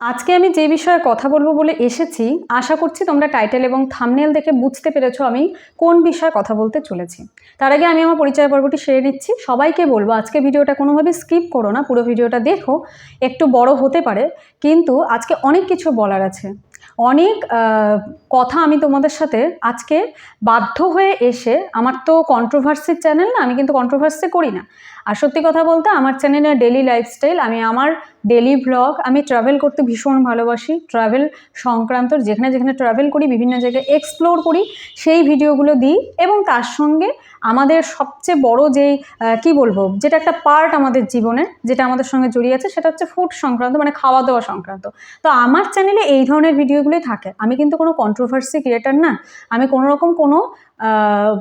আজকে আমি যে বিষয়ে কথা বলব বলে এসেছি, আশা করছি তোমরা টাইটেল এবং থামনেল দেখে বুঝতে পেরেছ আমি কোন বিষয়ে কথা বলতে চলেছি। তার আগে আমি আমার পরিচয় পর্বটি সেরে নিচ্ছি। সবাইকে বলব, আজকে ভিডিওটা কোনোভাবে স্কিপ করো না, পুরো ভিডিওটা দেখো, একটু বড় হতে পারে। কিন্তু আজকে অনেক কিছু বলার আছে। অনেক কথা আমি তোমাদের সাথে আজকে বাধ্য হয়ে এসে, আমার তো কন্ট্রোভার্সির চ্যানেল না, আমি কিন্তু কন্ট্রোভার্সি করি না। আর সত্যি কথা বলতে আমার চ্যানেলে ডেলি লাইফস্টাইল আমি আমার ডেলি ভ্লগ আমি ট্রাভেল করতে ভীষণ ভালোবাসি। ট্রাভেল সংক্রান্ত যেখানে যেখানে ট্রাভেল করি, বিভিন্ন জায়গায় এক্সপ্লোর করি, সেই ভিডিওগুলো দিই এবং তার সঙ্গে আমাদের সবচেয়ে বড় যেই কি বলব, যেটা একটা পার্ট আমাদের জীবনে, যেটা আমাদের সঙ্গে জড়িয়ে আছে, সেটা হচ্ছে ফুড সংক্রান্ত মানে খাওয়া দাওয়া সংক্রান্ত। তো আমার চ্যানেলে এই ধরনের ভিডিওগুলোই থাকে। আমি কিন্তু কোনো কন্ট্রোভার্সি ক্রিয়েটার না। আমি কোনো রকম কোনো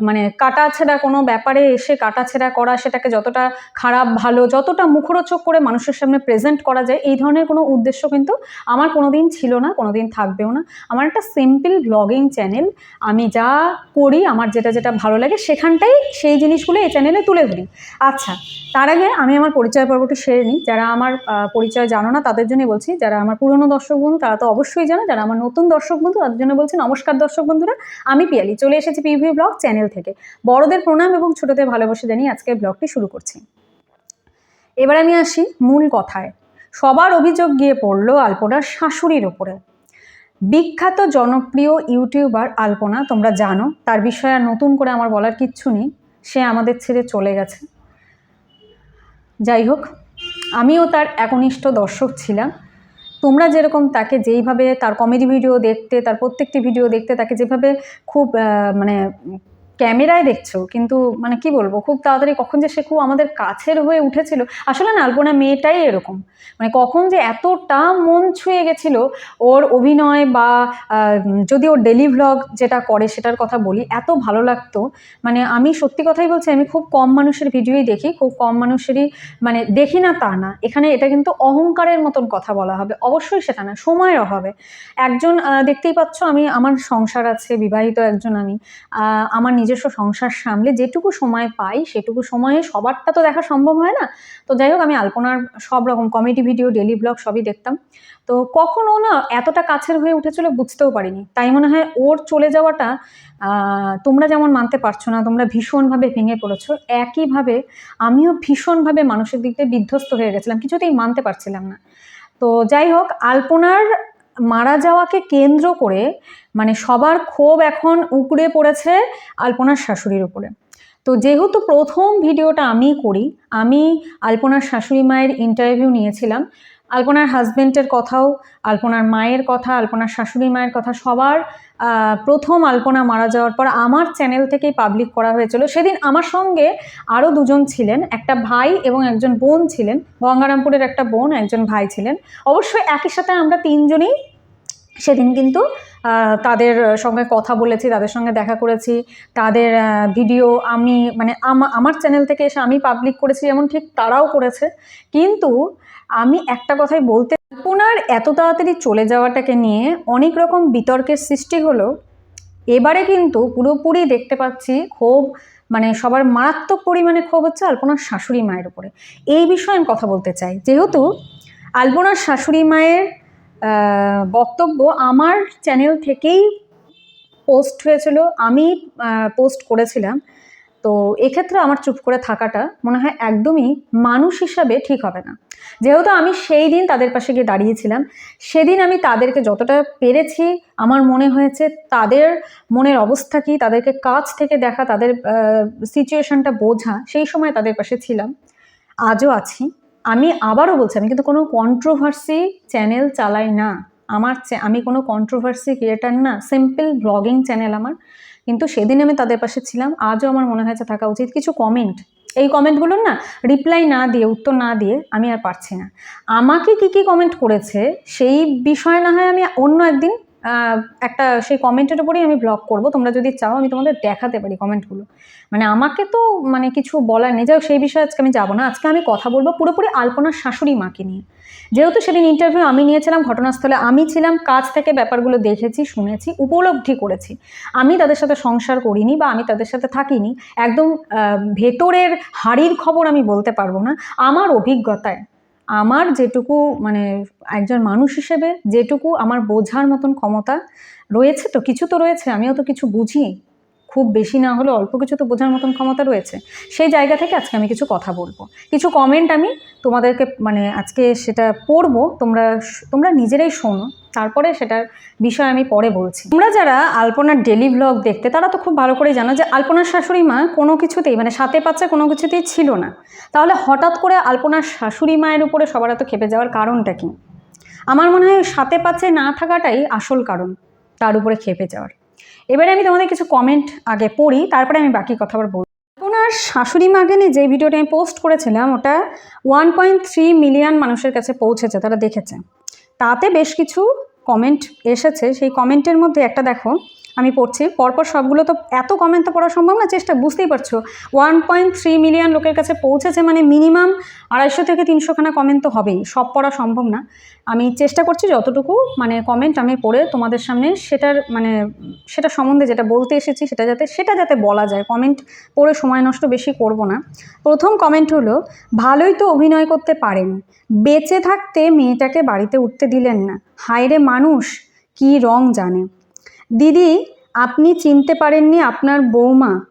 মানে কাটাছেড়া কোনো ব্যাপারে এসে কাটাছেড়া করা, সেটাকে যতটা খারাপ, ভালো, যতটা মুখরোচক করে মানুষের সামনে প্রেজেন্ট করা যায়, এই ধরনের কোনো উদ্দেশ্য কিন্তু আমার কোনো দিন ছিল না কোনো দিন থাকবেও না। আমার একটা সিম্পল ব্লগিং চ্যানেল আমি যা করি, আমার যেটা যেটা ভালো লাগে, সেখানটাই সেই জিনিসগুলো এই চ্যানেলে তুলে ধরি। আচ্ছা তার আগে আমি আমার পরিচয় পর্বটি সেরে নিই। যারা আমার পরিচয় জানো না, তাদের জন্যই বলছি, যারা আমার পুরনো দর্শক বন্ধু, তারা তো অবশ্যই জানো, যারা আমার নতুন দর্শক বন্ধু, তাদের জন্য বলছি, নমস্কার দর্শক বন্ধুরা, আমি পিয়ালি, চলে এসেছি পিভি ব্লগ চ্যানেল থেকে। বড়দের প্রণাম এবং ছোটদের ভালোবাসা জানিয়ে আজকে ব্লগটি শুরু করছি। এবার আমি আসি মূল কথায়। সবার অভিযোগ গিয়ে পড়ল আলপনার শাশুড়ির ওপরে। বিখ্যাত জনপ্রিয় ইউটিউবার আলপনা, তোমরা জানো, তার বিষয়ে আর নতুন করে আমার বলার কিচ্ছু নেই। সে আমাদের ছেড়ে চলে গেছে। যাই হোক, আমিও তার একনিষ্ঠ দর্শক ছিলাম। তোমরা যেরকম তাকে যেইভাবে তার কমেডি ভিডিও দেখতে, তার প্রত্যেকটি ভিডিও দেখতে তাকে যেভাবে খুব মানে ক্যামেরায় দেখছ, কিন্তু মানে কি বলব, খুব তাড়াতাড়ি কখন যে সে খুব আমাদের কাছের হয়ে উঠেছিল। আসলে না, আলপনা, মেয়েটাই এরকম। মানে কখন যে এতটা মন ছুঁয়ে গেছিল, ওর অভিনয় বা যদি ওর ডেলি ভ্লগ যেটা করে সেটার কথা বলি, এত ভালো লাগতো। মানে আমি সত্যি কথাই বলছি, আমি খুব কম মানুষের ভিডিওই দেখি, খুব কম মানুষেরই মানে দেখি না তা না। এখানে এটা কিন্তু অহংকারের মতন কথা বলা হবে। অবশ্যই সেটা না, সময়ের অভাবে। একজন দেখতেই পাচ্ছ আমি, আমার সংসার আছে, বিবাহিত একজন আমি। আমার নিজস্ব সংসার সামলে যেটুকু সময় পাই, সেটুকু সময়ে সবারটা তো দেখা সম্ভব হয় না। তো যাই হোক, আমি আলপনার সব রকম কমেডি ভিডিও ডেলি ব্লগ সবই দেখতাম। তো কখনো না এতটা কাছের হয়ে উঠেছিল বুঝতেও পারিনি। তাই মনে হয় ওর চলে যাওয়াটা তোমরা যেমন মানতে পারছ না, তোমরা ভীষণভাবে ভেঙে পড়েছো, একইভাবে আমিও ভীষণভাবে মানসিক দিক দিয়ে বিধ্বস্ত হয়ে গেছিলাম, কিছুতেই মানতে পারছিলাম না। তো যাই হোক, আলপনার মারা যাওয়াকে কেন্দ্র করে মানে সবার ক্ষোভ এখন উপড়ে পড়েছে আলপনার শাশুড়ির উপরে। তো যেহেতু প্রথম ভিডিওটা আমি করি, আমি আলপনার শাশুড়ি মায়ের ইন্টারভিউ নিয়েছিলাম, আলপনার হাজবেন্ডের কথাও, আলপনার মায়ের কথা, আলপনার শাশুড়ি মায়ের কথা সবার প্রথম আলপনা মারা যাওয়ার পর আমার চ্যানেল থেকেই পাবলিক করা হয়েছিল। সেদিন আমার সঙ্গে আরও দুজন ছিলেন, একটা ভাই এবং একজন বোন ছিলেন, গঙ্গারামপুরের একটা বোন, একজন ভাই ছিলেন। অবশ্যই একই সাথে আমরা তিনজনই সেদিন কিন্তু তাদের সঙ্গে কথা বলেছি, তাদের সঙ্গে দেখা করেছি। তাদের ভিডিও আমি মানে আমা- আমার চ্যানেল থেকে এসে আমি পাবলিক করেছি, যেমন ঠিক তারাও করেছে। কিন্তু আমি একটা কথাই বলতে আপনার এত তাড়াতাড়ি চলে যাওয়াটাকে নিয়ে অনেক রকম বিতর্কের সৃষ্টি হলো। এবারে কিন্তু পুরোপুরি দেখতে পাচ্ছি ক্ষোভ মানে সবার মারাত্মক পরিমাণে ক্ষোভ হচ্ছে আলপনার শাশুড়ি মায়ের উপরে। এই বিষয়ে আমি কথা বলতে চাই। যেহেতু আলপনার শাশুড়ি মায়ের বক্তব্য আমার চ্যানেল থেকেই পোস্ট হয়েছিল, আমি পোস্ট করেছিলাম। তো এক্ষেত্রে আমার চুপ করে থাকাটা মনে হয় একদমই মানুষ হিসাবে ঠিক হবে না। যেহেতু আমি সেই দিন তাদের পাশে গিয়ে দাঁড়িয়েছিলাম, সেদিন আমি তাদেরকে যতটা পেরেছি, আমার মনে হয়েছে তাদের মনের অবস্থা কি, তাদেরকে কাছ থেকে দেখা, তাদের সিচুয়েশনটা বোঝা, সেই সময় তাদের পাশে ছিলাম। আজও আছি। আমি আবারও বলছি, আমি কিন্তু কোনো কন্ট্রোভার্সি চ্যানেল চালাই না। আমার আমি কোনো কন্ট্রোভার্সি ক্রিয়েটার না সিম্পল ব্লগিং চ্যানেল আমার। কিন্তু সেদিন আমি তাদের পাশে ছিলাম। আজও আমার মনে হয়েছে থাকা উচিত। কিছু কমেন্ট এই কমেন্টগুলোর না রিপ্লাই না দিয়ে, উত্তর না দিয়ে আমি আর পারছি না। আমাকে কি কি কমেন্ট করেছে, সেই বিষয় না হয় আমি অন্য একদিন একটা সেই কমেন্টের উপরেই আমি ব্লগ করব। তোমরা যদি চাও, আমি তোমাদের দেখাতে পারি কমেন্টগুলো মানে আমাকে তো মানে কিছু বলার নেই। যাই সেই বিষয়ে আজকে আমি যাব না। আজকে আমি কথা বলব পুরোপুরি আলপনার শাশুড়ি মাকে নিয়ে। যেহেতু সেদিন ইন্টারভিউ আমি নিয়েছিলাম, ঘটনাস্থলে আমি ছিলাম, কাজ থেকে ব্যাপারগুলো দেখেছি, শুনেছি, উপলব্ধি করেছি। আমি তাদের সাথে সংসার করিনি বা আমি তাদের সাথে থাকিনি। একদম ভেতরের হাড়ির খবর আমি বলতে পারব না। আমার অভিজ্ঞতায় আমার যেটুকু মানে একজন মানুষ হিসেবে যেটুকু আমার বোঝার মতন ক্ষমতা রয়েছে তো, কিছু তো রয়েছে, আমিও তো কিছু বুঝি। খুব বেশি না হলেও অল্প কিছু তো বোঝার মতন ক্ষমতা রয়েছে। সেই জায়গা থেকে আজকে আমি কিছু কথা বলব। কিছু কমেন্ট আমি তোমাদেরকে মানে আজকে সেটা পড়ব। তোমরা তোমরা নিজেরাই শোনো। তারপরে সেটার বিষয় আমি পরে বলছি। তোমরা যারা আলপনার ডেলি ব্লগ দেখতে, তারা তো খুব ভালো করেই জানো যে আলপনার শাশুড়ি মা কোনো কিছুতেই মানে সাথে পাচ্ছে কোনো কিছুতেই ছিল না। তাহলে হঠাৎ করে আলপনার শাশুড়ি মায়ের উপরে সবার এত খেপে যাওয়ার কারণটা কি? আমার মনে হয় সাথে পাচ্ছে না থাকাটাই আসল কারণ, তার উপরে খেপে যাওয়ার। এবারে আমি তোমাদের কিছু কমেন্ট আগে পড়ি, তারপরে আমি বাকি কথা আবার বলব। ওনার শাশুড়ি মাকে নিয়ে যে ভিডিওটা আমি পোস্ট করেছিলাম, ওটা ওয়ান পয়েন্ট থ্রি মিলিয়ন মানুষের কাছে পৌঁছেছে, তারা দেখেছে। তাতে বেশ কিছু কমেন্ট এসেছে। সেই কমেন্টের মধ্যে একটা দেখো আমি পড়ছি। পরপর সবগুলো তো এত কমেন্ট তো পড়া সম্ভব না, চেষ্টা বুঝতেই পারছ। ওয়ান পয়েন্ট থ্রি মিলিয়ন লোকের কাছে পৌঁছেছে মানে মিনিমাম আড়াইশো থেকে তিনশোখানা কমেন্ট তো হবেই। সব পড়া সম্ভব না। আমি চেষ্টা করছি যতটুকু মানে কমেন্ট আমি পড়ে তোমাদের সামনে সেটার মানে সেটা সম্বন্ধে যেটা বলতে এসেছি সেটা যাতে সেটা যাতে বলা যায়। কমেন্ট পড়ে সময় নষ্ট বেশি করব না। প্রথম কমেন্ট হলো, ভালোই তো অভিনয় করতে পারেন। বেঁচে থাকতে মেয়েটাকে বাড়িতে উঠতে দিলেন না। হায়রে মানুষ, কি রং জানে? দিদি, আপনি চিনতে পারেননি আপনার বৌমা।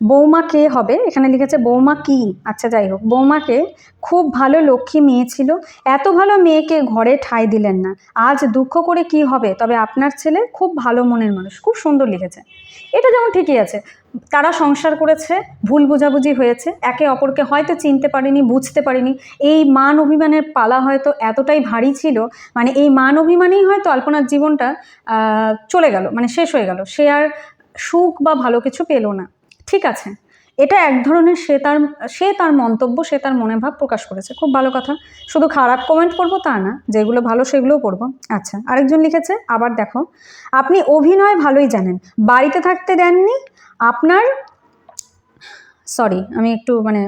বৌমা কে হবে? এখানে লিখেছে বৌমা কি? আচ্ছা যাই হোক। বৌমাকে খুব ভালো লক্ষ্মী মেয়ে ছিল। এত ভালো মেয়েকে ঘরে ঠাঁই দিলেন না। আজ দুঃখ করে কি হবে? তবে আপনার ছেলে খুব ভালো মনের মানুষ। খুব সুন্দর লিখেছে। এটা যেমন ঠিকই আছে। তারা সংসার করেছে, ভুল বোঝাবুঝি হয়েছে, একে অপরকে হয়তো চিনতে পারিনি, বুঝতে পারিনি। এই মান অভিমানের পালা হয়তো এতটাই ভারী ছিল মানে এই মান অভিমানেই হয়তো আলপনার জীবনটা চলে গেল মানে শেষ হয়ে গেল। সে আর সুখ বা ভালো কিছু পেল না। ঠিক আছে, এটা এক ধরনের সে তার সে তার মন্তব্য, সে তার মনে ভাব প্রকাশ করেছে। খুব ভালো কথা। শুধু খারাপ কমেন্ট করব তা না, যেগুলো ভালো সেগুলোও পড়ব আচ্ছা আরেকজন লিখেছে, আবার দেখো। আপনি অভিনয় ভালোই জানেন। বাড়িতে থাকতে দেননি আপনার সরি আমি একটু মানে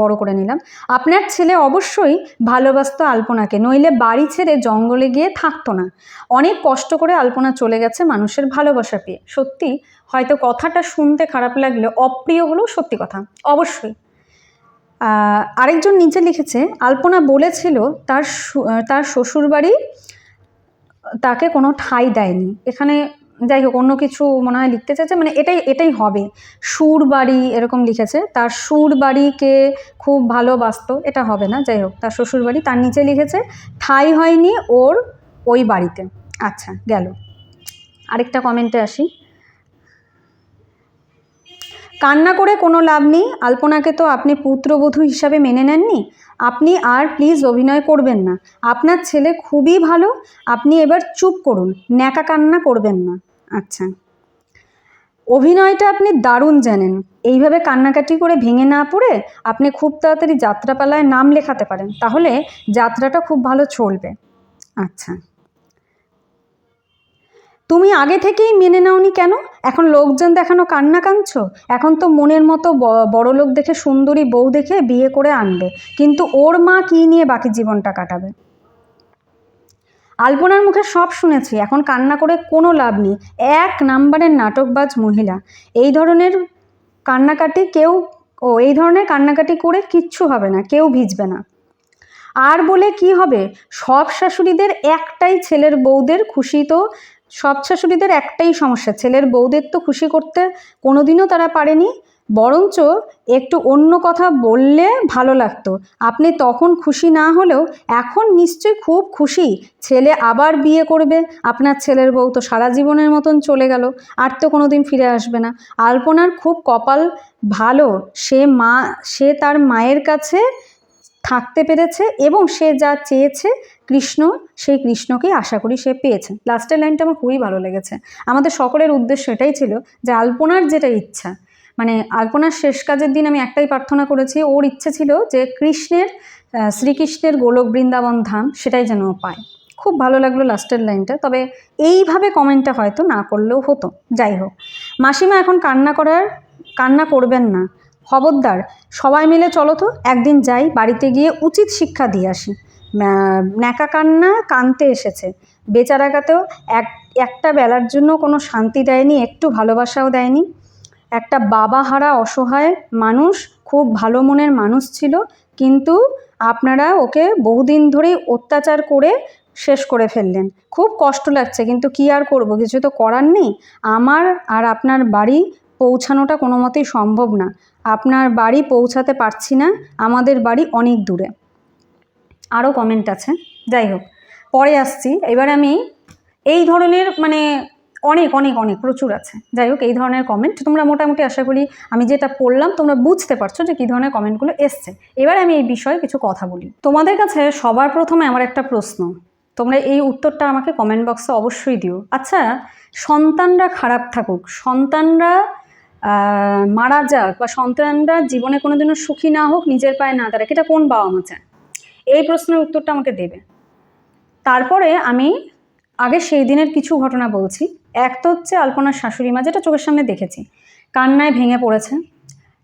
বড় করে নিলাম। আপনার ছেলে অবশ্যই ভালোবাসতো আলপনাকে, নইলে বাড়ি ছেড়ে জঙ্গলে গিয়ে থাকতো না। অনেক কষ্ট করে আলপনা চলে গেছে মানুষের ভালোবাসা পেয়ে। সত্যি, হয়তো কথাটা শুনতে খারাপ লাগলে অপ্রিয় হলেও সত্যি কথা, অবশ্যই। আরেকজন নিচে লিখেছে, আলপনা বলেছিল তার তার শ্বশুরবাড়ি তাকে কোনো ঠাঁই দেয়নি। এখানে যাই হোক, অন্য কিছু মনে হয় লিখতে চাইছে মানে এটাই এটাই হবে। সুর বাড়ি এরকম লিখেছে, তার সুর বাড়িকে খুব ভালোবাসতো, এটা হবে না, যাই হোক, তার শ্বশুর বাড়ি তার নিচে লিখেছে, ঠাঁই হয়নি ওর ওই বাড়িতে। আচ্ছা গেল। আরেকটা কমেন্টে আসি। কান্না করে কোনো লাভ নেই, আলপনাকে তো আপনি পুত্রবধূ হিসাবে মেনে নেননি। আপনি আর প্লিজ অভিনয় করবেন না। আপনার ছেলে খুবই ভালো, আপনি এবার চুপ করুন, ন্যাকা কান্না করবেন না। আচ্ছা। অভিনয়টা আপনি দারুণ জানেন। এইভাবে কান্নাকাটি করে ভেঙে না পড়ে আপনি খুব তাড়াতাড়ি যাত্রাপালায় নাম লেখাতে পারেন। তাহলে যাত্রাটা খুব ভালো চলবে। আচ্ছা। তুমি আগে থেকেই মেনে নাওনি কেন? এখন লোকজন দেখানো কান্না কাঁদছ? এখন তো মনের মতো বড় লোক দেখে সুন্দরী বউ দেখে বিয়ে করে আনবে। কিন্তু ওর মা কী নিয়ে বাকি জীবনটা কাটাবে? আলপনার মুখে সব শুনেছি, এখন কান্না করে কোনো লাভ নেই। এক নাম্বারের নাটকবাজ মহিলা। এই ধরনের কান্নাকাটি কেউ, ও, এই ধরনের কান্নাকাটি করে কিচ্ছু হবে না, কেউ ভিজবে না। আর বলে কি হবে? সব শাশুড়িদের একটাই ছেলের বউদের খুশি তো, সব শাশুড়িদের একটাই সমস্যা। ছেলের বউদের তো খুশি করতে কোনোদিনও তারা পারেনি বরঞ্চ একটু অন্য কথা বললে ভালো লাগতো। আপনি তখন খুশি না হলেও এখন নিশ্চয়ই খুব খুশি। ছেলে আবার বিয়ে করবে। আপনার ছেলের বউ তো সারা জীবনের মতন চলে গেল। আর তো কোনো দিন ফিরে আসবে না। আলপনার খুব কপাল ভালো। সে মা, সে তার মায়ের কাছে থাকতে পেরেছে এবং সে যা চেয়েছে কৃষ্ণ, সেই কৃষ্ণকেই আশা করি সে পেয়েছে। লাস্টের লাইনটা আমার খুবই ভালো লেগেছে। আমাদের সকলের উদ্দেশ্য এটাই ছিল যে আলপনার যেটা ইচ্ছা মানে আলপনার শেষ কাজের দিন আমি একটাই প্রার্থনা করেছি, ওর ইচ্ছে ছিল যে কৃষ্ণের শ্রীকৃষ্ণের গোলক বৃন্দাবন ধাম সেটাই যেন পায়। খুব ভালো লাগল লাস্টের লাইনটা, তবে এইভাবে কমেন্টটা হয়তো না করলেও হতো। যাই হোক, মাসিমা এখন কান্না করার, কান্না করবেন না। খবরদার, সবাই মিলে চলো তো, একদিন যাই, বাড়িতে গিয়ে উচিত শিক্ষা দিয়ে আসি। ন্যাকা কান্না কানতে এসেছে। বেচারাকাতেও এক, একটা বেলার জন্য কোনো শান্তি দেয়নি, একটু ভালোবাসাও দেয়নি। একটা বাবা হারা অসহায় মানুষ, খুব ভালো মনের মানুষ ছিল, কিন্তু আপনারা ওকে বহুদিন ধরেই অত্যাচার করে শেষ করে ফেললেন। খুব কষ্ট লাগছে, কিন্তু কি আর করব? কিছু তো করার নেই। আমার আর আপনার বাড়ি পৌঁছানোটা কোনো মতেই সম্ভব না। আপনার বাড়ি পৌঁছাতে পারছি না, আমাদের বাড়ি অনেক দূরে। আরও কমেন্ট আছে। যাই হোক, পরে আসছি। এবার আমি এই ধরনের মানে অনেক অনেক অনেক, প্রচুর আছে। যাই হোক, এই ধরনের কমেন্ট তোমরা মোটামুটি আশা করি আমি যেটা পড়লাম, তোমরা বুঝতে পারছ যে কী ধরনের কমেন্টগুলো এসছে। এবার আমি এই বিষয়ে কিছু কথা বলি। তোমাদের কাছে সবার প্রথমে আমার একটা প্রশ্ন। তোমরা এই উত্তরটা আমাকে কমেন্ট বক্সে অবশ্যই দিও। আচ্ছা সন্তানরা খারাপ থাকুক, সন্তানরা মারা যাক বা সন্তানরা জীবনে কোনোদিনও সুখী না হোক, নিজের পায়ে না দাঁড়াক, এটা কোন বাবা মা চায়? এই প্রশ্নের উত্তরটা আমাকে দেবে। তারপরে আমি আগে সেই দিনের কিছু ঘটনা বলছি। এক তো হচ্ছে আলপনার শাশুড়ি মা যেটা চোখের সামনে দেখেছি। কান্নায় ভেঙে পড়েছে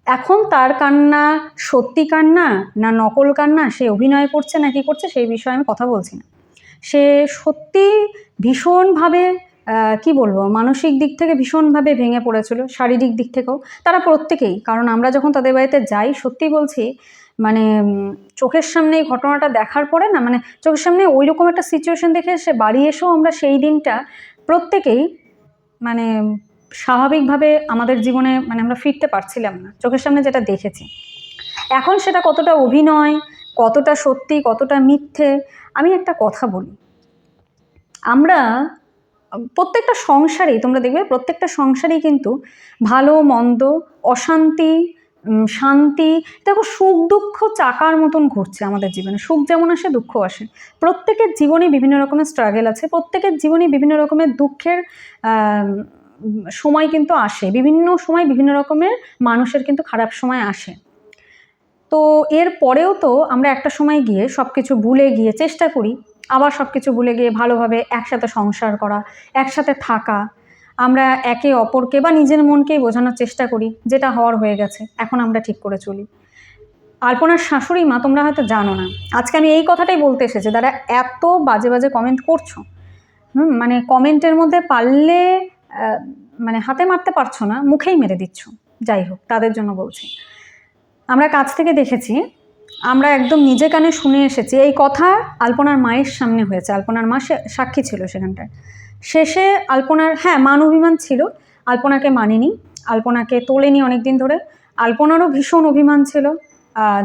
এখন তার কান্না সত্যি কান্না না নকল কান্না? সে অভিনয় করছে না কি করছে সেই বিষয়ে আমি কথা বলছি না। সে সত্যি ভীষণভাবে কি বলব, মানসিক দিক থেকে ভীষণভাবে ভেঙে পড়েছিল, শারীরিক দিক থেকেও। তারা প্রত্যেকেই, কারণ আমরা যখন তাদের বাড়িতে যাই, সত্যি বলছি মানে চোখের সামনে এই ঘটনাটা দেখার পরে না মানে চোখের সামনে ওই রকম একটা সিচুয়েশন দেখে সে বাড়ি এসেও আমরা সেই দিনটা প্রত্যেকেই মানে স্বাভাবিকভাবে আমাদের জীবনে মানে আমরা ফিরতে পারছিলাম না, চোখের সামনে যেটা দেখেছি। এখন সেটা কতটা অভিনয়, কতটা সত্যি, কতটা মিথ্যে, আমি একটা কথা বলি। আমরা প্রত্যেকটা সংসারেই, তোমরা দেখবে প্রত্যেকটা সংসারেই কিন্তু ভালো, মন্দ, অশান্তি শান্তি, দেখো সুখ, দুঃখ চাকার মতন ঘুরছে আমাদের জীবনে। সুখ যেমন আসে দুঃখ আসে। প্রত্যেকের জীবনে বিভিন্ন রকমের স্ট্রাগল আছে, প্রত্যেকের জীবনে বিভিন্ন রকমের দুঃখের সময় কিন্তু আসে। বিভিন্ন সময় বিভিন্ন রকমের মানুষের কিন্তু খারাপ সময় আসে। তো এর পরেও তো আমরা একটা সময় গিয়ে সব কিছু ভুলে গিয়ে চেষ্টা করি আবার সব কিছু ভুলে গিয়ে ভালোভাবে একসাথে সংসার করা, একসাথে থাকা। আমরা একে অপরকে বা নিজের মনকেই বোঝানোর চেষ্টা করি যেটা হওয়ার হয়ে গেছে, এখন আমরা ঠিক করে চলি। আলপনার শাশুড়ি মা তোমরা হয়তো জানো না। আজকে আমি এই কথাটাই বলতে এসেছি, যারা এত বাজে বাজে কমেন্ট করছ, হুম মানে কমেন্টের মধ্যে পারলে মানে হাতে মারতে পারছ না, মুখেই মেরে দিচ্ছ। যাই হোক, তাদের জন্য বলছি। আমরা কাছ থেকে দেখেছি আমরা একদম নিজে কানে শুনে এসেছি। এই কথা আলপনার মায়ের সামনে হয়েছে। আলপনার মা সাক্ষী ছিল সেখানটায়। শেষে আলপনার হ্যাঁ মান অভিমান ছিল। আলপনাকে মানিনি। আলপনাকে তোলেনি অনেক দিন ধরে। আলপনারও ভীষণ অভিমান ছিল।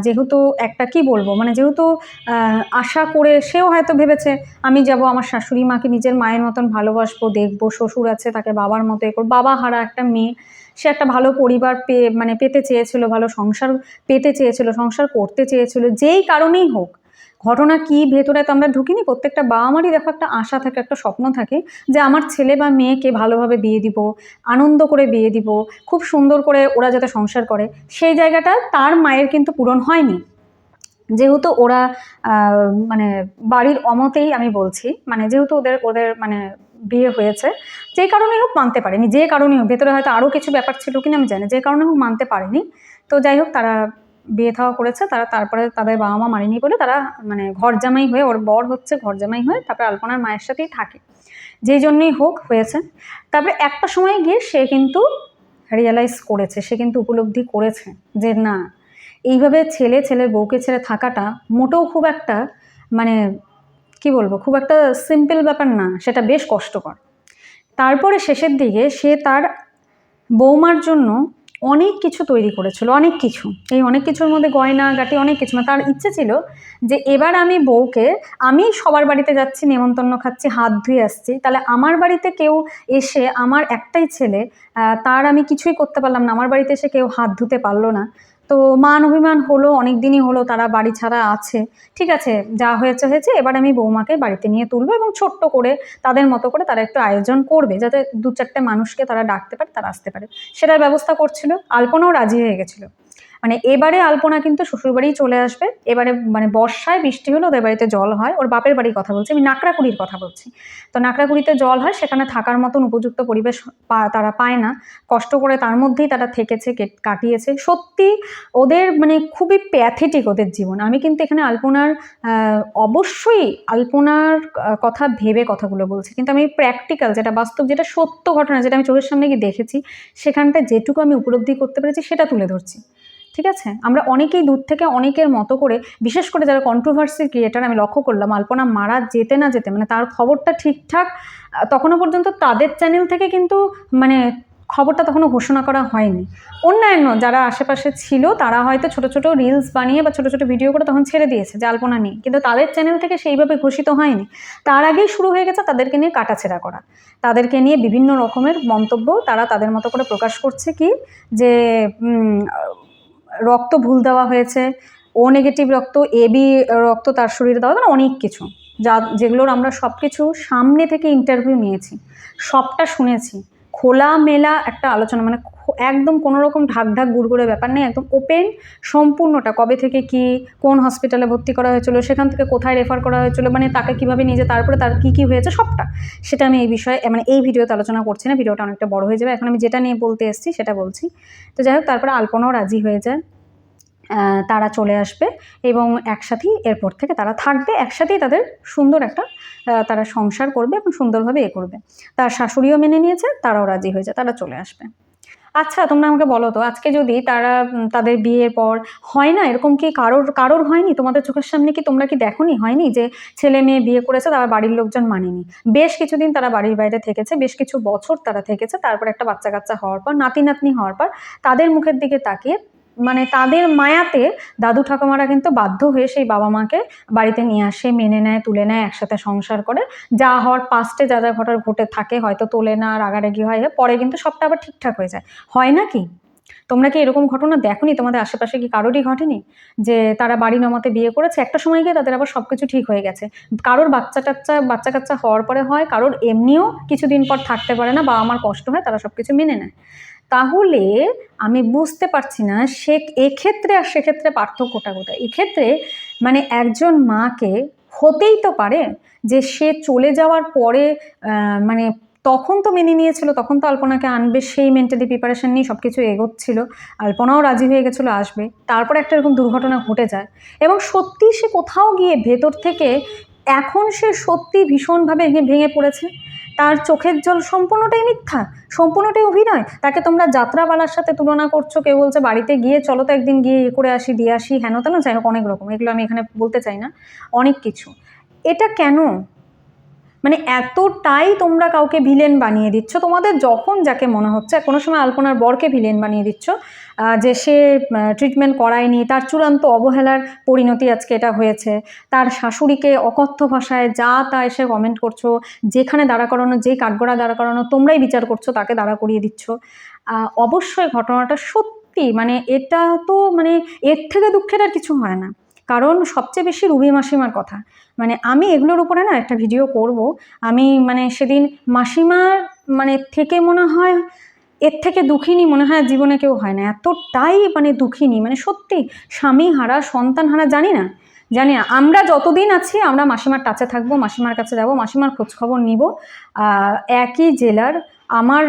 যেহেতু একটা কি বলব? মানে যেহেতু আশা করে সেও হয়তো ভেবেছে, আমি যাব, আমার শাশুড়ি মাকে নিজের মায়ের মতন ভালোবাসবো, দেখব, শ্বশুর আছে, তাকে বাবার মতো এ করব। বাবা হারা একটা মেয়ে। সে একটা ভালো পরিবার পেয়ে মানে পেতে চেয়েছিল, ভালো সংসার পেতে চেয়েছিল, সংসার করতে চেয়েছিল, যেই কারণেই হোক। ঘটনা কি, ভেতরে তো আমরা ঢুকিনি, প্রত্যেকটা বাবা মারই দেখো একটা আশা থাকে, একটা স্বপ্ন থাকে যে আমার ছেলে বা মেয়েকে ভালোভাবে বিয়ে দিব, আনন্দ করে বিয়ে দিব, খুব সুন্দর করে ওরা যাতে সংসার করে। সেই জায়গাটা তার মায়ের কিন্তু পূরণ হয়নি। যেহেতু ওরা মানে বাড়ির অমতেই আমি বলছি মানে যেহেতু ওদের ওদের মানে বিয়ে হয়েছে, যে কারণেই হোক মানতে পারেনি, যে কারণেই হোক। ভেতরে হয়তো আরও কিছু ব্যাপার ছিল কিনা আমি জানি যে কারণে হোক মানতে পারেনি। তো যাই হোক, তারা বিয়ে থাওয়া করেছে, তারা তারপরে তাদের বাবা মা মানেনি বলে তারা মানে ঘর জামাই হয়ে, ওর বর হচ্ছে ঘর জামাই হয়ে তারপরে আলপনার মায়ের সাথেই থাকে। যেই জন্যই হোক হয়েছে। তারপরে একটা সময় গিয়ে সে কিন্তু রিয়েলাইজ করেছে, সে কিন্তু উপলব্ধি করেছে যে না, এইভাবে ছেলে ছেলের বউকে ছেড়ে থাকাটা মোটেও খুব একটা মানে কি বলব, খুব একটা সিম্পল ব্যাপার না, সেটা বেশ কষ্টকর। তারপরে শেষের দিকে সে তার বৌমার জন্য অনেক কিছু তৈরি করেছিল, অনেক কিছু। এই অনেক কিছুর মধ্যে গয়না, গাটি, অনেক কিছু মানে তার ইচ্ছে ছিল যে এবার আমি বউকে, আমি সবার বাড়িতে যাচ্ছি, নেমন্তন্ন খাচ্ছি, হাত ধুয়ে আসছি, তাহলে আমার বাড়িতে কেউ এসে আমার একটাই ছেলে তার আমি কিছুই করতে পারলাম না, আমার বাড়িতে এসে কেউ হাত ধুতে পারল না। তো মান অভিমান হলো অনেক দিনই হলো তারা বাড়ি ছাড়া আছে। ঠিক আছে, যা হয়েছে হয়েছে, এবার আমি বৌমাকে বাড়িতে নিয়ে তুলবো এবং ছোট্ট করে, তাদের মতো করে তারা একটু আয়োজন করবে, যাতে দু চারটে মানুষকে তারা ডাকতে পারে, তারা আসতে পারে। সেটার ব্যবস্থা করছিল, আলপনাও রাজি হয়ে গেছিল। মানে এবারে আলপনা কিন্তু শ্বশুরবাড়ি চলে আসবে। এবারে মানে বর্ষায় বৃষ্টি হলে ওদের বাড়িতে জল হয়। ওর বাপের বাড়ির কথা বলছি, আমি নাকড়াকুড়ির কথা বলছি। তো নাকড়াকুড়িতে জল হয়, সেখানে থাকার মতন উপযুক্ত পরিবেশ তারা পায় না। কষ্ট করে তার মধ্যেই তারা থেকেছে কেট- কাটিয়েছে। সত্যি ওদের মানে খুবই প্যাথেটিক ওদের জীবন। আমি কিন্তু এখানে আলপনার অবশ্যই আলপনার কথা ভেবে কথাগুলো বলছি। কিন্তু আমি প্র্যাকটিক্যাল যেটা, বাস্তব যেটা সত্য ঘটনা, যেটা আমি চোখের সামনে গিয়ে দেখেছি সেখানটা যেটুকু আমি উপলব্ধি করতে পেরেছি, সেটা তুলে ধরছি। ঠিক আছে? আমরা অনেকেই দূর থেকে অনেকের মতো করে, বিশেষ করে যারা কন্ট্রোভার্সি ক্রিয়েটার আমি লক্ষ্য করলাম, আলপনা মারা যেতে না যেতে মানে তার খবরটা ঠিকঠাক তখনও পর্যন্ত তাদের চ্যানেল থেকে কিন্তু মানে খবরটা তখনও ঘোষণা করা হয়নি। অন্যান্য যারা আশেপাশে ছিল, তারা হয়তো ছোট ছোট রিলস বানিয়ে বা ছোট ছোট ভিডিও করে তখন ছেড়ে দিয়েছে যে আলপনা নেই। কিন্তু তাদের চ্যানেল থেকে সেইভাবে ঘোষিত হয়নি। তার আগেই শুরু হয়ে গেছে তাদেরকে নিয়ে কাটাছেড়া করা। তাদেরকে নিয়ে বিভিন্ন রকমের মন্তব্য তারা তাদের মতো করে প্রকাশ করছে কি? যে রক্ত ভুল দেওয়া হয়েছে ও নেগেটিভ রক্ত এ বি রক্ত তার শরীরে দেওয়া মানে অনেক কিছু। যা যেগুলোর আমরা সব কিছু সামনে থেকে ইন্টারভিউ নিয়েছি, সবটা শুনেছি। খোলা মেলা একটা আলোচনা মানে একদম কোনো রকম ঢাক ঢাক গুড়গুড়ে ব্যাপার নেই, একদম ওপেন সম্পূর্ণটা, কবে থেকে কি, কোন হসপিটালে ভর্তি করা হয়েছিল, সেখান থেকে কোথায় রেফার করা হয়েছিল মানে তাকে কীভাবে নিয়ে যায় তারপরে তার কী কী হয়েছে, সবটা। সেটা আমি এই বিষয়ে মানে এই ভিডিওতে আলোচনা করছি না, ভিডিওটা অনেকটা বড় হয়ে যাবে। এখন আমি যেটা নিয়ে বলতে এসেছি, সেটা বলছি। তো যাই হোক, তারপরে আলপনাও রাজি হয়ে যায়। তারা চলে আসবে এবং একসাথেই এরপর থেকে তারা থাকবে, একসাথেই তাদের সুন্দর একটা তারা সংসার করবে এবং সুন্দরভাবে এ করবে। তার শাশুড়িও মেনে নিয়েছে, তারাও রাজি হয়ে যায়, তারা চলে আসবে। আচ্ছা তোমরা আমাকে বলো তো, আজকে যদি তারা তাদের বিয়ের পর হয় না, এরকম কি কারোর কারোর হয়নি? তোমাদের চোখের সামনে কি তোমরা কি দেখোনি? হয়নি যে ছেলে মেয়ে বিয়ে করেছে, তারা বাড়ির লোকজন মানেনি। বেশ কিছুদিন তারা বাড়ির বাইরে থেকেছে, বেশ কিছু বছর তারা থেকেছে, তারপর একটা বাচ্চা কাচ্চা হওয়ার পর নাতি নাতনি হওয়ার পর, তাদের মুখের দিকে তাকিয়ে মানে তাদের মায়াতে দাদু ঠাকুমারা কিন্তু বাধ্য হয়ে সেই বাবা মাকে বাড়িতে নিয়ে আসে, মেনে নেয়, তুলে নেয়, একসাথে সংসার করে। যা হওয়ার পাস্টে যা যা ঘটার ঘটে থাকে, হয়তো তোলে না, রাগারাগি হয় পরে কিন্তু সবটা আবার ঠিকঠাক হয়ে যায়। হয় না কি? তোমরা কি এরকম ঘটনা দেখোনি? তোমাদের আশেপাশে কি কারোরই ঘটেনি? যে তারা বাড়ি নামাতে বিয়ে করেছে, একটা সময় গিয়ে তাদের আবার সব কিছু ঠিক হয়ে গেছে। কারোর বাচ্চা টাচ্চা, বাচ্চা কাচ্চা হওয়ার পরে হয়, কারোর এমনিও কিছুদিন পর থাকতে পারে না বা আমার কষ্ট হয়, তারা সব কিছু মেনে নেয়। তাহলে আমি বুঝতে পারছি না সে এক্ষেত্রে আর সেক্ষেত্রে পার্থক্যটা কোথায়। এক্ষেত্রে মানে একজন মাকে হতেই তো পারে যে সে চলে যাওয়ার পরে মানে তখন তো মেনে নিয়েছিল, তখন তো আলপনাকে আনবে, সেই মেন্টালি প্রিপারেশন নিয়ে সব কিছু এগোচ্ছিল। আলপনাও রাজি হয়ে গেছিল, আসবে। তারপর একটা এরকম দুর্ঘটনা ঘটে যায়। এবং সত্যি সে কোথাও গিয়ে ভেতর থেকে এখন সে সত্যি ভীষণভাবে ভেঙে পড়েছে। তার চোখের জল সম্পূর্ণটাই মিথ্যা, সম্পূর্ণটাই অভিনয়। তাকে তোমরা যাত্রাবালার সাথে তুলনা করছ, কেউ বলছে বাড়িতে গিয়ে চলো তো একদিন গিয়ে ইয়ে করে আসি, দিয়ে আসি হেন তেন যাই হোক, অনেক রকম। এগুলো আমি এখানে বলতে চাই না। অনেক কিছু। এটা কেন মানে এতটাই তোমরা কাউকে ভিলেন বানিয়ে দিচ্ছ, তোমাদের যখন যাকে মনে হচ্ছে কোনো সময় আলপনার বরকে ভিলেন বানিয়ে দিচ্ছ যে সে ট্রিটমেন্ট করায়নি, তার চূড়ান্ত অবহেলার পরিণতি আজকে এটা হয়েছে, তার শাশুড়িকে অকথ্য ভাষায় যা তা এসে কমেন্ট করছ, যেখানে দাঁড়া করানো, যে কাঠগড়া দাঁড়া করানো, তোমরাই বিচার করছ, তাকে দাঁড়া করিয়ে দিচ্ছ অবশ্যই ঘটনাটা সত্যি মানে এটা তো মানে এর থেকে দুঃখের আর কিছু হয় না। কারণ সবচেয়ে বেশি রুবি মাসিমার কথা। মানে আমি এগুলোর উপরে না একটা ভিডিও করব। আমি মানে সেদিন মাসিমার মানে থেকে মনে হয়, এর থেকে দুঃখিনী মনে হয় জীবনে কেউ হয় না। এতটাই মানে দুঃখিনী মানে সত্যি স্বামী হারা, সন্তান হারা জানি না জানি না। আমরা যতদিন আছি, আমরা মাসিমার টাচে থাকব, মাসিমার কাছে যাব, মাসিমার খোঁজখবর নিব। একই জেলার আমার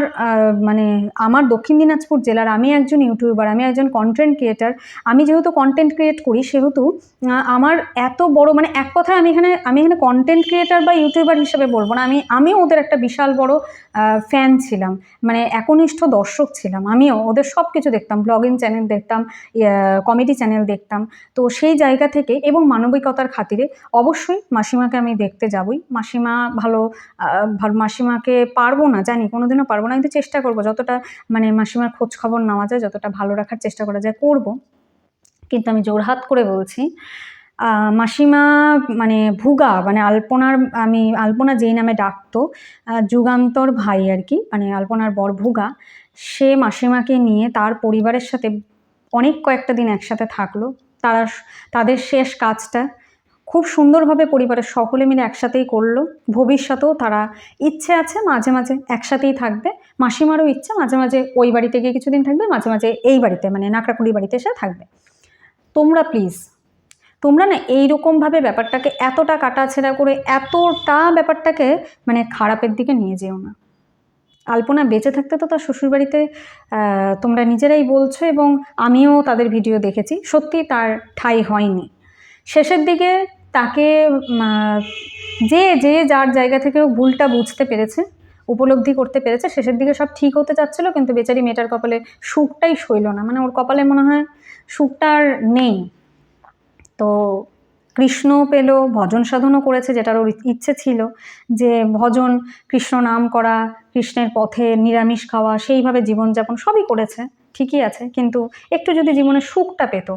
মানে আমার দক্ষিণ দিনাজপুর জেলার আমি একজন ইউটিউবার, আমি একজন কন্টেন্ট ক্রিয়েটার আমি যেহেতু কন্টেন্ট ক্রিয়েট করি, সেহেতু আমার এত বড় মানে এক কথায় আমি এখানে আমি এখানে কন্টেন্ট ক্রিয়েটার বা ইউটিউবার হিসেবে বলব না, আমি আমিও ওদের একটা বিশাল বড় ফ্যান ছিলাম মানে একনিষ্ঠ দর্শক ছিলাম, আমিও ওদের সব কিছু দেখতাম ব্লগিং চ্যানেল দেখতাম কমেডি চ্যানেল দেখতাম, তো সেই জায়গা থেকে এবং মানবিকতার খাতিরে অবশ্যই মাসিমাকে আমি দেখতে যাবই, মাসিমা ভালো ভালো মাসিমাকে পারব না, জানি কোনোদিনও পারব না। কিন্তু চেষ্টা করব, যতটা মানে মাসিমার খোঁজ খবর নেওয়া যায়, যতটা ভালো রাখার চেষ্টা করা যায় করব। কিন্তু আমি জোরহাত করে বলছি মাসিমা মানে ভুগা মানে আলপনার, আমি আলপনা যেই নামে ডাকতো যুগান্তর ভাই আর কি মানে আলপনার বর ভুগা, সে মাসিমাকে নিয়ে তার পরিবারের সাথে অনেক কয়েকটা দিন একসাথে থাকল। তারা তাদের শেষ কাজটা খুব সুন্দরভাবে পরিবারের সকলে মিলে একসাথেই করল। ভবিষ্যতেও তারা ইচ্ছে আছে মাঝে মাঝে একসাথেই থাকবে। মাসিমারও ইচ্ছে মাঝে মাঝে ওই বাড়িতে গিয়ে কিছুদিন থাকবে, মাঝে মাঝে এই বাড়িতে মানে নাকড়াকুড়ি বাড়িতে এসে থাকবে। তোমরা প্লিজ তোমরা না এইরকমভাবে ব্যাপারটাকে এতটা কাটাছেড়া করে এতটা ব্যাপারটাকে মানে খারাপের দিকে নিয়ে যেও না। আলপনা বেঁচে থাকতে তো তার শ্বশুরবাড়িতে তোমরা নিজেরাই বলছো এবং আমিও তাদের ভিডিও দেখেছি। সত্যি তার ঠাঁই হয়নি। শেষের দিকে তাকে যে যে যার জায়গা থেকে ভুলটা বুঝতে পেরেছে, উপলব্ধি করতে পেরেছে, শেষের দিকে সব ঠিক হতে চাচ্ছিলো, কিন্তু বেচারি মেয়েটার কপালে সুখটাই সইল না। মানে ওর কপালে মনে হয় সুখটা আর নেই। তো কৃষ্ণ পেল, ভজন সাধনও করেছে, যেটার ওর ইচ্ছে ছিল, যে ভজন, কৃষ্ণ নাম করা, কৃষ্ণের পথে নিরামিষ খাওয়া, সেইভাবে জীবনযাপন সবই করেছে। ঠিকই আছে, কিন্তু একটু যদি জীবনে সুখটা পেত,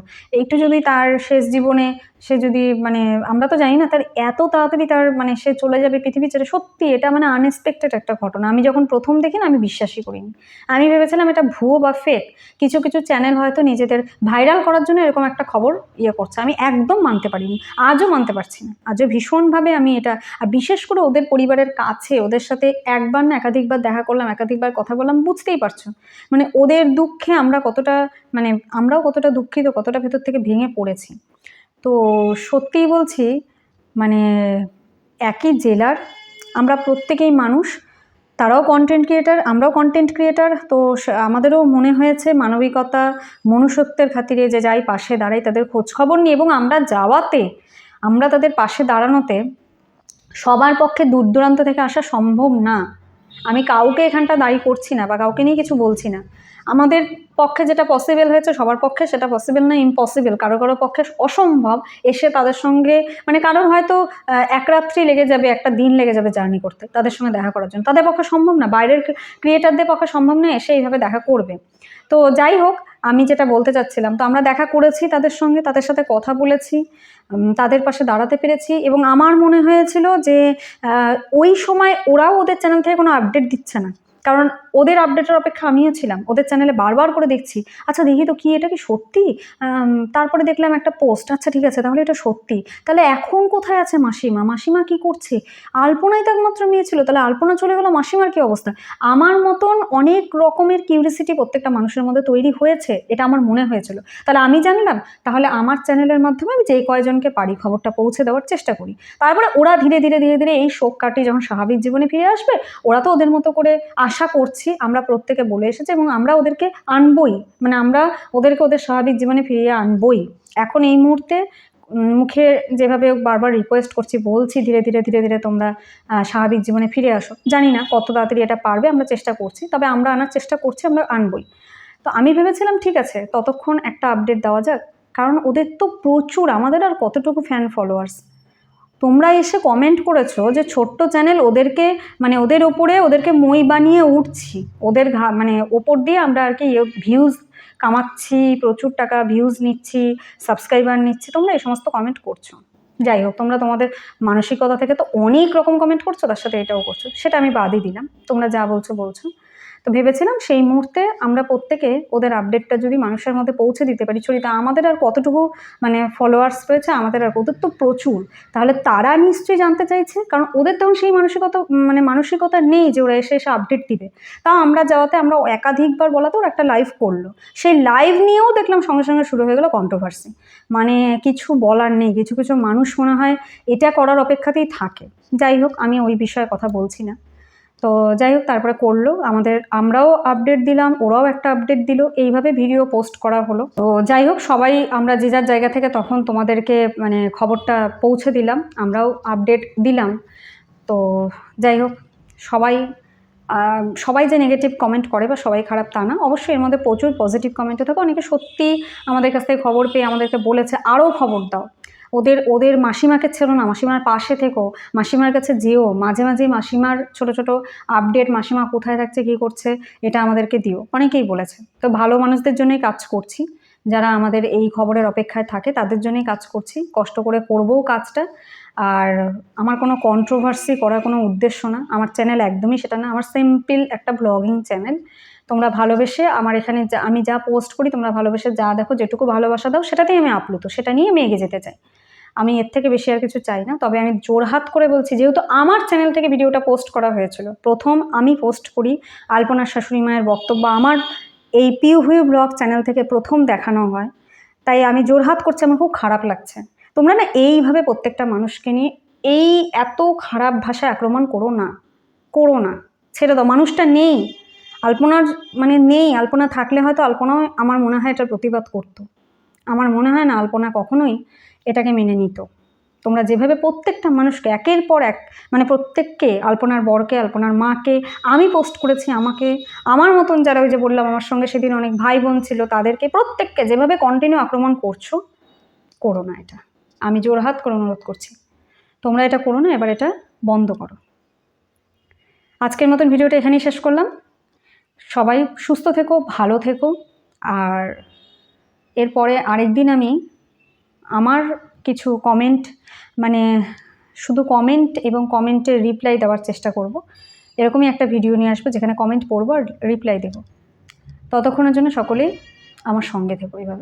একটু যদি তার শেষ জীবনে সে যদি মানে আমরা তো জানি না তার এত তাড়াতাড়ি তার মানে সে চলে যাবে পৃথিবী ছেড়ে, সত্যি এটা মানে আনএক্সপেক্টেড একটা ঘটনা। আমি যখন প্রথম দেখি না, আমি বিশ্বাসই করিনি। আমি ভেবেছিলাম এটা ভুয়ো বা ফেক কিছু কিছু চ্যানেল হয়তো নিজেদের ভাইরাল করার জন্য এরকম একটা খবর ইয়ে করছে। আমি একদম মানতে পারিনি, আজও মানতে পারছি না। আজও ভীষণভাবে আমি এটা, আর বিশেষ করে ওদের পরিবারের কাছে, ওদের সাথে একবার না একাধিকবার দেখা করলাম, একাধিকবার কথা বললাম, বুঝতেই পারছ। মানে ওদের দুঃখে আমরা কতটা মানে আমরাও কতটা দুঃখিত, কতটা ভেতর থেকে ভেঙে পড়েছি। তো সত্যিই বলছি মানে একই জেলার আমরা প্রত্যেকেই মানুষ, তারাও কন্টেন্ট ক্রিয়েটার আমরাও কন্টেন্ট ক্রিয়েটার তো আমাদেরও মনে হয়েছে মানবিকতা, মনুষ্যত্বের খাতিরে যে যাই পাশে দাঁড়াই তাদের খোঁজখবর নিই এবং আমরা যাওয়াতে, আমরা তাদের পাশে দাঁড়ানোতে সবার পক্ষে দূর দূরান্ত থেকে আসা সম্ভব না। আমি কাউকে এখানটা দায়ী করছি না বা কাউকে নিয়ে কিছু বলছি না। আমাদের পক্ষে যেটা পসিবল হয়েছে, সবার পক্ষে সেটা পসিবল না ইম্পসিবল কারও কারও পক্ষে অসম্ভব এসে তাদের সঙ্গে মানে কারোর হয়তো এক রাত্রি লেগে যাবে, একটা দিন লেগে যাবে জার্নি করতে, তাদের সঙ্গে দেখা করার জন্য। তাদের পক্ষে সম্ভব না, বাইরের ক্রিয়েটারদের পক্ষে সম্ভব না, এসে এইভাবে দেখা করবে। তো যাই হোক, আমি যেটা বলতে চাচ্ছিলাম, তো আমরা দেখা করেছি তাদের সঙ্গে, তাদের সাথে কথা বলেছি তাদের পাশে দাঁড়াতে পেরেছি এবং আমার মনে হয়েছিল যে ওই সময় ওরাও ওদের চ্যানেল থেকে কোনো আপডেট দিচ্ছে না। কারণ ওদের আপডেটের অপেক্ষা আমিও ছিলাম। ওদের চ্যানেলে বারবার করে দেখছি আচ্ছা দেখি তো কি, এটা কি সত্যি? তারপরে দেখলাম একটা পোস্ট আচ্ছা ঠিক আছে, তাহলে এটা সত্যি। তাহলে এখন কোথায় আছে মাসিমা? মাসিমা কি করছে? আলপনাই তো একমাত্র মেয়ে ছিল, তাহলে আলপনা চলে গেল, মাসিমার কি অবস্থা? আমার মতন অনেক রকমের কিউরিসিটি প্রত্যেকটা মানুষের মধ্যে তৈরি হয়েছে, এটা আমার মনে হয়েছিল। তাহলে আমি জানলাম, তাহলে আমার চ্যানেলের মাধ্যমে আমি যেই কয়জনকে পারি, খবরটা পৌঁছে দেওয়ার চেষ্টা করি। তারপরে ওরা ধীরে ধীরে ধীরে ধীরে এই শোক কাটিয়ে যখন স্বাভাবিক জীবনে ফিরে আসবে, ওরা তো ওদের মতো করে আশা করছি আমরা প্রত্যেকে বলে এসেছি এবং আমরা ওদেরকে আনবই। মানে আমরা ওদেরকে ওদের স্বাভাবিক জীবনে ফিরিয়ে আনবই। এখন এই মুহূর্তে মুখে যেভাবে বারবার রিকোয়েস্ট করছি, বলছি, ধীরে ধীরে ধীরে ধীরে তোমরা স্বাভাবিক জীবনে ফিরে আসো। জানি না কত তাড়াতাড়ি এটা পারবে, আমরা চেষ্টা করছি, তবে আমরা আনার চেষ্টা করছি, আমরা আনবই। তো আমি ভেবেছিলাম ঠিক আছে, ততক্ষণ একটা আপডেট দেওয়া যাক, কারণ ওদের তো প্রচুর, আমাদের আর কতটুকু ফ্যান ফলোয়ার্স তোমরা এসে কমেন্ট করেছ যে ছোট্ট চ্যানেল ওদেরকে মানে ওদের ওপরে ওদেরকে মই বানিয়ে উঠছি। ওদের ঘা মানে ওপর দিয়ে আমরা আর কি ভিউজ কামাচ্ছি, প্রচুর টাকা ভিউজ নিচ্ছি সাবস্ক্রাইবার নিচ্ছি, তোমরা এই সমস্ত কমেন্ট করছ। যাই হোক, তোমরা তোমাদের মানসিকতা থেকে তো অনেক রকম কমেন্ট করছ, তার সাথে এটাও করছ। সেটা আমি বাদই দিলাম। তোমরা যা বলছো বলছো। তো ভেবেছিলাম সেই মুহূর্তে আমরা প্রত্যেকে ওদের আপডেটটা যদি মানুষের মধ্যে পৌঁছে দিতে পারি, ছড়িয়ে তা আমাদের আর কতটুকু মানে ফলোয়ার্স রয়েছে, আমাদের আর ওদের তো প্রচুর। তাহলে তারা নিশ্চয়ই জানতে চাইছে, কারণ ওদের তখন সেই মানসিকতা মানে মানসিকতা নেই যে ওরা এসে এসে আপডেট দিবে। তা আমরা যাওয়াতে আমরা একাধিকবার বলাতে ওরা একটা লাইভ করল। সেই লাইভ নিয়েও দেখলাম সঙ্গে সঙ্গে শুরু হয়ে গেলো কন্ট্রোভার্সি মানে কিছু বলার নেই, কিছু কিছু মানুষ মনে হয় এটা করার অপেক্ষাতেই থাকে। যাই হোক, আমি ওই বিষয়ে কথা বলছি না। তো যাই হোক, তারপরে করল। আমাদের, আমরাও আপডেট দিলাম, ওরাও একটা আপডেট দিল। এইভাবে ভিডিও পোস্ট করা হলো। তো যাই হোক, সবাই, আমরা যে যার জায়গা থেকে তখন তোমাদেরকে মানে খবরটা পৌঁছে দিলাম, আমরাও আপডেট দিলাম। তো যাই হোক, সবাই সবাই যে নেগেটিভ কমেন্ট করে বা সবাই খারাপ তা না, অবশ্যই এর মধ্যে প্রচুর পজিটিভ কমেন্টও থাকে। অনেকে সত্যি আমাদের কাছ থেকে খবর পেয়ে আমাদেরকে বলেছে, আরও খবর দাও। ওদের ওদের মাসিমাকে ছেড়ো না, মাসিমার পাশে থেকো, মাসিমার কাছে যেও, মাঝে মাঝে মাসিমার ছোট ছোট আপডেট মাসিমা কোথায় থাকছে, কী করছে, এটা আমাদেরকে দিও। অনেকেই বলেছে, তো ভালো মানুষদের জন্যই কাজ করছি, যারা আমাদের এই খবরের অপেক্ষায় থাকে, তাদের জন্যই কাজ করছি, কষ্ট করে করবও কাজটা, আর আমার কোনো কন্ট্রোভার্সি করার কোনো উদ্দেশ্য না, আমার চ্যানেল একদমই সেটা না, আমার সিম্পল একটা ব্লগিং চ্যানেল তোমরা ভালোবেসে আমার এখানে যা, আমি যা পোস্ট করি, তোমরা ভালোবেসে যা দেখো, যেটুকু ভালোবাসা দাও, সেটাতেই আমি আপ্লুত, সেটা নিয়ে আমি এগিয়ে যেতে চাই। আমি এর থেকে বেশি আর কিছু চাই না। তবে আমি জোরহাত করে বলছি, যেহেতু আমার চ্যানেল থেকে ভিডিওটা পোস্ট করা হয়েছিল, প্রথম আমি পোস্ট করি আলপনার শাশুড়ি মায়ের বক্তব্য। আমার এই পিউ হুইউ ব্লগ চ্যানেল থেকে প্রথম দেখানো হয়। তাই আমি জোরহাত করছি, আমার খুব খারাপ লাগছে। তোমরা না এইভাবে প্রত্যেকটা মানুষকে নিয়ে এই এত খারাপ ভাষায় আক্রমণ করো না করো না। ছেড়ে দাও, মানুষটা নেই। আলপনার মানে নেই, আলপনা থাকলে হয়তো আলপনাও আমার মনে হয় এটার প্রতিবাদ করতো। আমার মনে হয় না আলপনা কখনোই এটাকে মেনে নিত। তোমরা যেভাবে প্রত্যেকটা মানুষকে একের পর এক মানে প্রত্যেককে, আলপনার বরকে, আলপনার মাকে, আমি পোস্ট করেছি আমাকে, আমার মতন যারা ওই যে বললাম, আমার সঙ্গে সেদিন অনেক ভাই বোন ছিল, তাদেরকে প্রত্যেককে যেভাবে কন্টিনিউ আক্রমণ করছ, করো না এটা। আমি জোরহাত করে অনুরোধ করছি। তোমরা এটা করো না, এবার এটা বন্ধ করো। আজকের মতন ভিডিওটা এখানেই শেষ করলাম। সবাই সুস্থ থেকো, ভালো থেকো, আর এরপরে আরেকদিন আমি আমার কিছু কমেন্ট মানে শুধু কমেন্ট এবং কমেন্টের রিপ্লাই দেওয়ার চেষ্টা করব। এরকমই একটা ভিডিও নিয়ে আসব যেখানে কমেন্ট পড়ব আর রিপ্লাই দেবো। ততক্ষণের জন্য সকলেই আমার সঙ্গে থেকো এইভাবে।